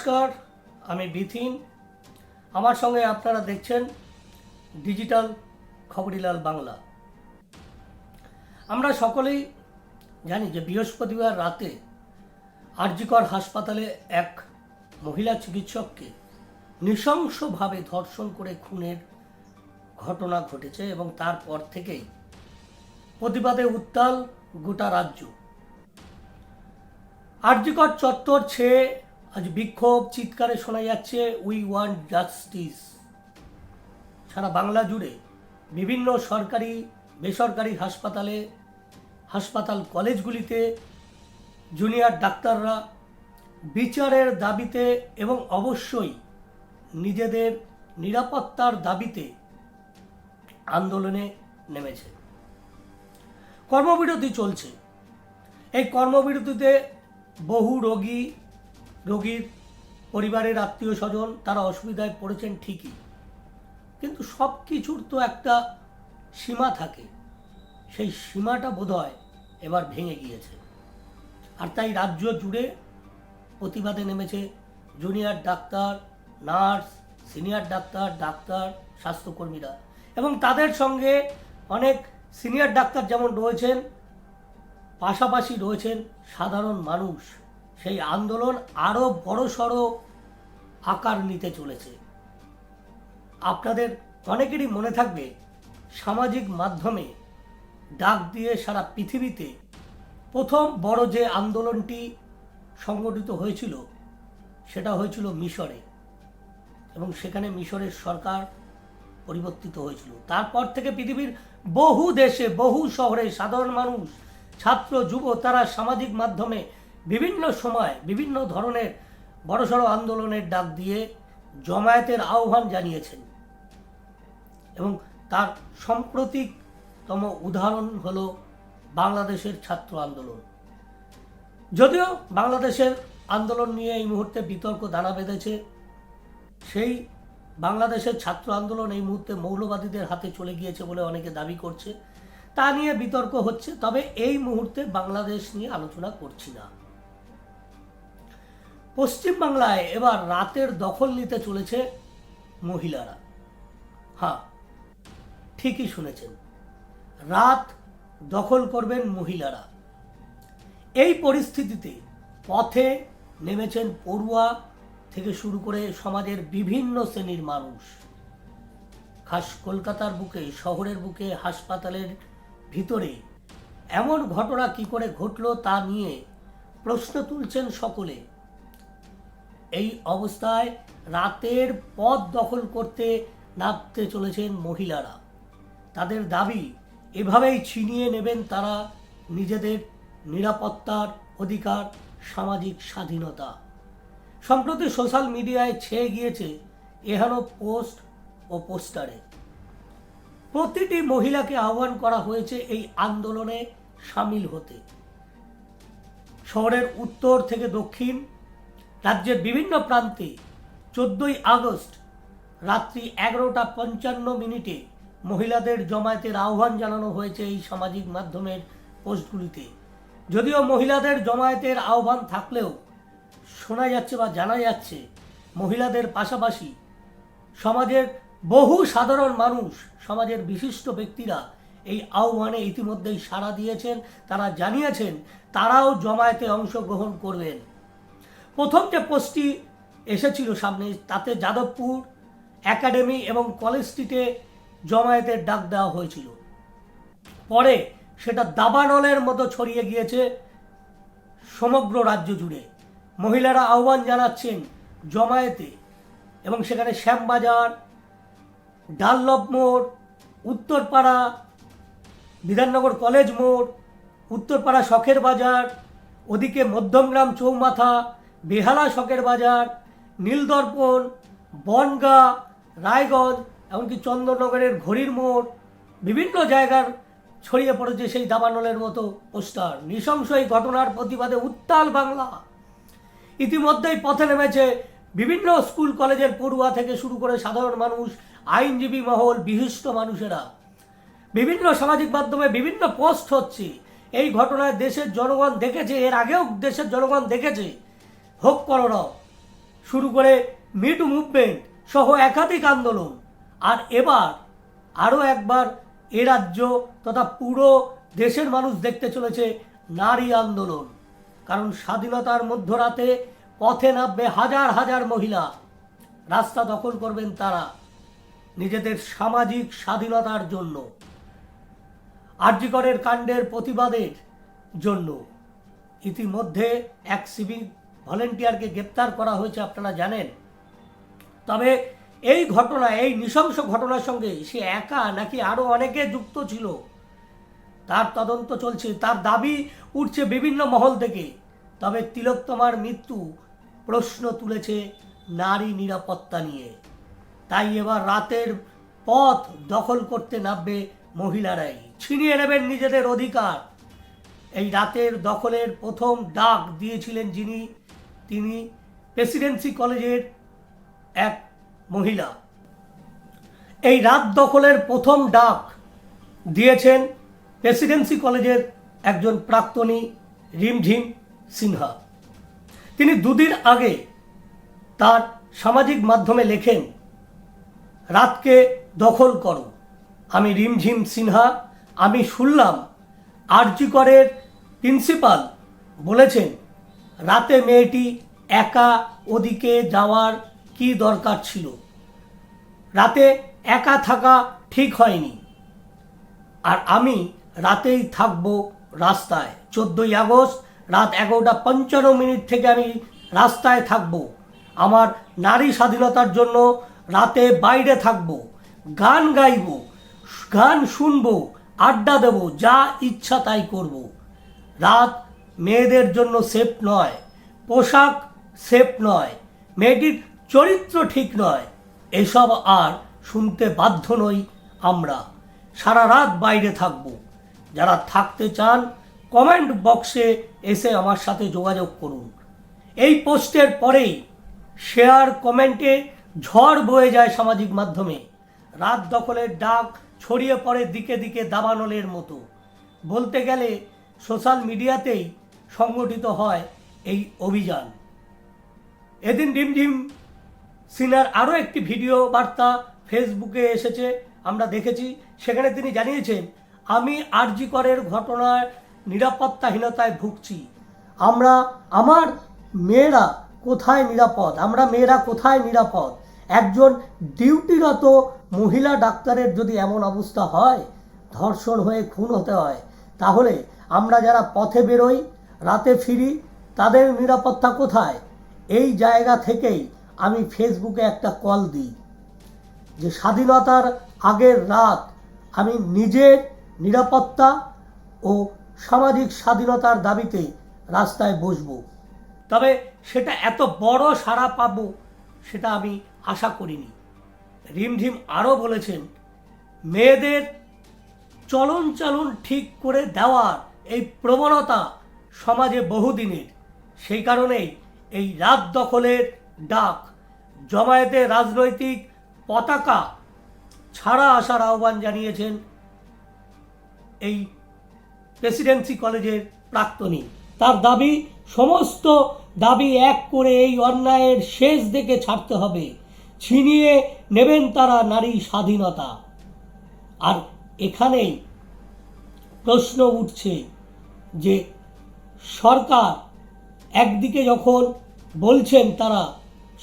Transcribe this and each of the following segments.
নমস্কার, আমি বিথিন। আমার সঙ্গে আপনারা দেখছেন ডিজিটাল খবরিলাল বাংলা। আমরা সকলেই জানি যে বৃহস্পতিবার রাতে আরজিকর হাসপাতালে এক মহিলা চিকিৎসককে নৃশংসভাবে ধর্ষণ করে খুনের ঘটনা ঘটেছে এবং তারপর থেকেই প্রতিবাদে উত্তাল গোটা রাজ্য। আরজিকর চত্বর ছেয়ে আজ বিক্ষোভ চিৎকারে শোনা যাচ্ছে উই ওয়ান্ট জাস্টিস সারা বাংলা জুড়ে বিভিন্ন সরকারি, বেসরকারি হাসপাতালে, হাসপাতাল কলেজগুলিতে জুনিয়র ডাক্তাররা বিচারের দাবিতে এবং অবশ্যই নিজেদের নিরাপত্তার দাবিতে আন্দোলনে নেমেছে। কর্মবিরতি চলছে। এই কর্মবিরতিতে বহু রোগী রোগীর পরিবারের আত্মীয় স্বজন তারা অসুবিধায় পড়েছেন ঠিকই। কিন্তু সব কিছুর তো একটা সীমা থাকে। সেই সীমাটা বোধহয় এবার ভেঙে গিয়েছে। আর তাই রাজ্য জুড়ে প্রতিবাদে নেমেছে junior doctor, nurse, senior doctor doctor, স্বাস্থ্যকর্মীরা। এবং তাদের সঙ্গে অনেক সিনিয়র ডাক্তার যেমন রয়েছেন, পাশাপাশি রয়েছেন সাধারণ মানুষ। সেই আন্দোলন আরও বড়সড় আকার নিতে চলেছে। আপনাদের অনেকেরই মনে থাকবে, সামাজিক মাধ্যমে ডাক দিয়ে সারা পৃথিবীতে প্রথম বড় যে আন্দোলনটি সংগঠিত হয়েছিল, সেটা হয়েছিল মিশরে। এবং সেখানে মিশরের সরকার পরিবর্তিত হয়েছিল। তারপর থেকে পৃথিবীর বহু দেশে, বহু শহরে সাধারণ মানুষ, ছাত্র যুব তারা সামাজিক মাধ্যমে বিভিন্ন সময় বিভিন্ন ধরনের বড়সড় আন্দোলনের ডাক দিয়ে জমায়েতের আহ্বান জানিয়েছেন। এবং তার সাম্প্রতিকতম উদাহরণ হল বাংলাদেশের ছাত্র আন্দোলন। যদিও বাংলাদেশের আন্দোলন নিয়ে এই মুহূর্তে বিতর্ক দানা বেঁধেছে, সেই বাংলাদেশের ছাত্র আন্দোলন এই মুহূর্তে মৌলবাদীদের হাতে চলে গিয়েছে বলে অনেকে দাবি করছে। তা নিয়ে বিতর্ক হচ্ছে, তবে এই মুহূর্তে বাংলাদেশ নিয়ে আলোচনা করছি না। পশ্চিমবাংলায় এবার রাতের দখল নিতে চলেছে মহিলারা। হ্যাঁ ঠিকই শুনেছেন। রাত দখল করবেন মহিলারা। এই পরিস্থিতিতে পথে নেমেছেন পড়ুয়া থেকে শুরু করে সমাজের বিভিন্ন শ্রেণির মানুষ। খাস কলকাতার বুকে, শহরের বুকে, হাসপাতালের ভিতরে এমন ঘটনা কি করে ঘটলো তা নিয়ে প্রশ্ন তুলছেন সকলে। এই অবস্থায় রাতের পথ দখল করতে নামতে চলেছেন মহিলারা। তাদের দাবি, এভাবেই ছিনিয়ে নেবেন তারা নিজেদের নিরাপত্তার অধিকার, সামাজিক স্বাধীনতা। সম্প্রতি সোশ্যাল মিডিয়ায় ছেয়ে গিয়েছে এহেন পোস্ট ও পোস্টারে। প্রতিটি মহিলাকে আহ্বান করা হয়েছে এই আন্দোলনে সামিল হতে। শহরের উত্তর থেকে দক্ষিণ রাজ্যের বিভিন্ন প্রান্তে চোদ্দই আগস্ট রাত্রি এগারোটা পঞ্চান্ন মিনিটে মহিলাদের জমায়েতের আহ্বান জানানো হয়েছে এই সামাজিক মাধ্যমের পোস্টগুলিতে। যদিও মহিলাদের জমায়েতের আহ্বান থাকলেও শোনা যাচ্ছে বা জানা যাচ্ছে, মহিলাদের পাশাপাশি সমাজের বহু সাধারণ মানুষ, সমাজের বিশিষ্ট ব্যক্তিরা এই আহ্বানে ইতিমধ্যেই সাড়া দিয়েছেন, তারা জানিয়েছেন তারাও জমায়েতে অংশগ্রহণ করবেন। প্রথম যে পোস্টটি এসেছিল সামনে, তাতে যাদবপুর একাডেমি এবং কলেজ স্ট্রিটে জমায়েতের ডাক দেওয়া হয়েছিল। পরে সেটা দাবানলের মতো ছড়িয়ে গিয়েছে সমগ্র রাজ্য জুড়ে। মহিলারা আহ্বান জানাচ্ছেন জমায়েতে এবং সেখানে শ্যামবাজার ডাল্লভ মোড়, উত্তরপাড়া, বিধাননগর কলেজ মোড়, উত্তরপাড়া শখের বাজার, ওদিকে মধ্যমগ্রাম চৌমাথা বেহালা শখের বাজার, নীলদর্পণ, বনগা, রায়গঞ্জ, এমনকি চন্দননগরের ঘড়ির মোড়, বিভিন্ন জায়গার ছড়িয়ে পড়েছে সেই দাবানলের মতো পোস্টার। নৃশংস এই ঘটনার প্রতিবাদে উত্তাল বাংলা। ইতিমধ্যেই পথে নেমেছে বিভিন্ন স্কুল, কলেজের পড়ুয়া থেকে শুরু করে সাধারণ মানুষ, আইনজীবী মহল, বিশিষ্ট মানুষেরা। বিভিন্ন সামাজিক মাধ্যমে বিভিন্ন পোস্ট হচ্ছে। এই ঘটনায় দেশের জনগণ দেখেছে, এর আগেও দেশের জনগণ দেখেছে হোক করোনা শুরু করে মিট মুভমেন্ট সহ একাধিক আন্দোলন। আর এবার আরও একবার এ রাজ্য তথা পুরো দেশের মানুষ দেখতে চলেছে নারী আন্দোলন। কারণ স্বাধীনতার মধ্যরাতে পথে নামবে হাজার হাজার মহিলা। রাস্তা দখল করবেন তারা নিজেদের সামাজিক স্বাধীনতার জন্য। আরজিকরের কাণ্ডের প্রতিবাদের জন্য। ইতিমধ্যে এক সিভিক ভলেন্টিয়ারকে গ্রেপ্তার করা হয়েছে, আপনারা জানেন। তবে এই ঘটনা, এই নৃশংস ঘটনার সঙ্গে সে একা নাকি আরও অনেকে যুক্ত ছিল, তার তদন্ত চলছে। তার দাবি উঠছে বিভিন্ন মহল থেকে। তবে তিলোত্তমার মৃত্যু প্রশ্ন তুলেছে নারী নিরাপত্তা নিয়ে। তাই এবার রাতের পথ দখল করতে নামবে মহিলারাই। ছিনিয়ে নেবেন নিজেদের অধিকার। এই রাতের দখলের প্রথম ডাক দিয়েছিলেন যিনি তিনি প্রেসিডেন্সি কলেজের এক মহিলা। এই রাত দখলের প্রথম ডাক দিয়েছেন প্রেসিডেন্সি কলেজের একজন প্রাক্তনী রিমঝিম সিনহা। তিনি দুদিন আগে তার সামাজিক মাধ্যমে লেখেন, রাতকে দখল করো। আমি রিমঝিম সিনহা, আমি শুনলাম আরজিকরের প্রিন্সিপাল বলেছেন রাতে মেয়েটি একা ওদিকে যাওয়ার কি দরকার ছিল? রাতে একা থাকা ঠিক হয়নি। আর আমি রাতেই থাকব রাস্তায়। চোদ্দোই আগস্ট রাত এগারোটা পঞ্চান্ন মিনিট থেকে আমি রাস্তায় থাকব। আমার নারী স্বাধীনতার জন্য রাতে বাইরে থাকব। গান গাইব, গান শুনব, আড্ডা দেব, যা ইচ্ছা তাই করব। রাত মেয়েদের জন্য সেফ নয়, পোশাক সেফ নয়, মেয়েটির চরিত্র ঠিক নয়, এসব আর শুনতে বাধ্য নই আমরা। সারা রাত বাইরে থাকব। যারা থাকতে চান, কমেন্ট বক্সে এসে আমার সাথে যোগাযোগ করুন। এই পোস্টের পরেই শেয়ার কমেন্টে ঝড় বয়ে যায় সামাজিক মাধ্যমে। রাত দখলের ডাক ছড়িয়ে পড়ে দিকে দিকে দাবানলের মতো। বলতে গেলে সোশ্যাল মিডিয়াতেই সংগঠিত হয় এই অভিযান। এদিন ডিমডিম সিনার আরও একটি ভিডিও বার্তা ফেসবুকে এসেছে, আমরা দেখেছি। সেখানে তিনি জানিয়েছেন, আমি আরজি করের ঘটনার নিরাপত্তাহীনতায় ভুগছি। আমরা, আমার মেয়েরা কোথায় নিরাপদ? আমরা মেয়েরা কোথায় নিরাপদ? একজন ডিউটিরত মহিলা ডাক্তারের যদি এমন অবস্থা হয়, ধর্ষণ হয়ে খুন হতে হয়, তাহলে আমরা যারা পথে বেরোই রাতে ফিরি, তাদের নিরাপত্তা কোথায়? এই জায়গা থেকেই আমি ফেসবুকে একটা কল দিই। যে স্বাধীনতার আগের রাত আমি নিজের নিরাপত্তা ও সামাজিক স্বাধীনতার দাবিতে রাস্তায় বসবো। তবে সেটা এত বড় সাড়া পাব সেটা আমি আশা করিনি। রিমঝিম আরও বলেছেন, মেয়েদের চলন চালন ঠিক করে দেওয়ার এই প্রবণতা সমাজে বহুদিনের সেই কারণেই এই রাত দখলের ডাক, জমায়েতে রাজনৈতিক পতাকা ছাড়া আসার আহ্বান জানিয়েছেন এই প্রেসিডেন্সি কলেজের প্রাক্তনী। তার দাবি, সমস্ত দাবি এক করে এই অন্যায়ের শেষ দেখে ছাড়তে হবে। ছিনিয়ে নেবেন তারা নারী স্বাধীনতা। আর এখানেই প্রশ্ন উঠছে যে সরকার একদিকে যখন বলছেন তারা,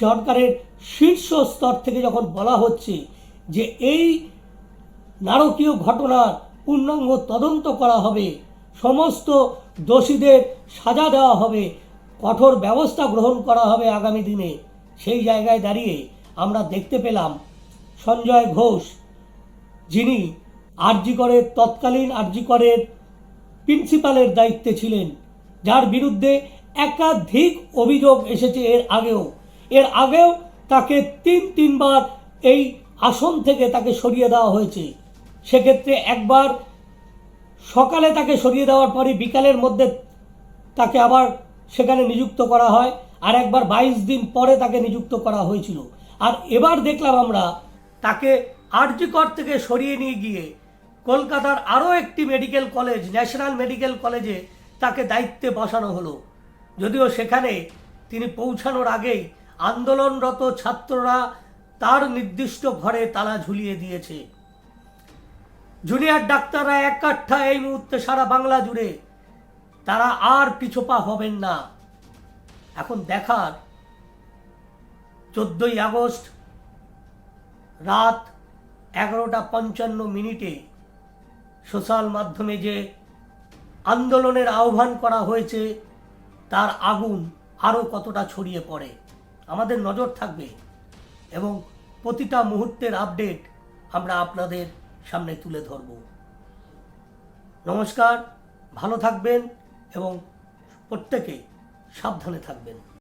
সরকারের শীর্ষ স্তর থেকে যখন বলা হচ্ছে যে এই নারকীয় ঘটনার পূর্ণাঙ্গ তদন্ত করা হবে, সমস্ত দোষীদের সাজা দেওয়া হবে, কঠোর ব্যবস্থা গ্রহণ করা হবে আগামী দিনে, সেই জায়গায় দাঁড়িয়ে আমরা দেখতে পেলাম সঞ্জয় ঘোষ, যিনি আরজিকরের তৎকালীন আরজিকরের প্রিন্সিপালের দায়িত্বে ছিলেন। যার বিরুদ্ধে একাধিক অভিযোগ এসেছে এর আগেও। এর আগেও তাকে তিন, তিনবার এই আসন থেকে তাকে সরিয়ে দেওয়া হয়েছে। সেক্ষেত্রে একবার সকালে তাকে সরিয়ে দেওয়ার পরে বিকালের মধ্যে তাকে আবার সেখানে নিযুক্ত করা হয় আর একবার বাইশ দিন পরে তাকে নিযুক্ত করা হয়েছিল। আর এবার দেখলাম আমরা, তাকে আরজিকর থেকে সরিয়ে নিয়ে গিয়ে কলকাতার আরও একটি মেডিকেল কলেজ, ন্যাশনাল মেডিকেল কলেজে তাকে দায়িত্বে বসানো হলো। যদিও সেখানে তিনি পৌঁছানোর আগেই আন্দোলনরত ছাত্ররা তার নির্দিষ্ট ঘরে তালা ঝুলিয়ে দিয়েছে। জুনিয়র ডাক্তাররা এক কাঠা এই মুহূর্তে সারা বাংলা জুড়ে। তারা আর পিছপা হবেন না। এখন দেখার চোদ্দই আগস্ট রাত এগারোটা পঞ্চান্ন মিনিটে সোশ্যাল মাধ্যমে যে আন্দোলনের আহ্বান করা হয়েছে, তার আগুন আরও কতটা ছড়িয়ে পড়ে, আমাদের নজর থাকবে। এবং প্রতিটা মুহূর্তের আপডেট আমরা আপনাদের সামনে তুলে ধরব। নমস্কার, ভালো থাকবেন এবং প্রত্যেকে সাবধানে থাকবেন।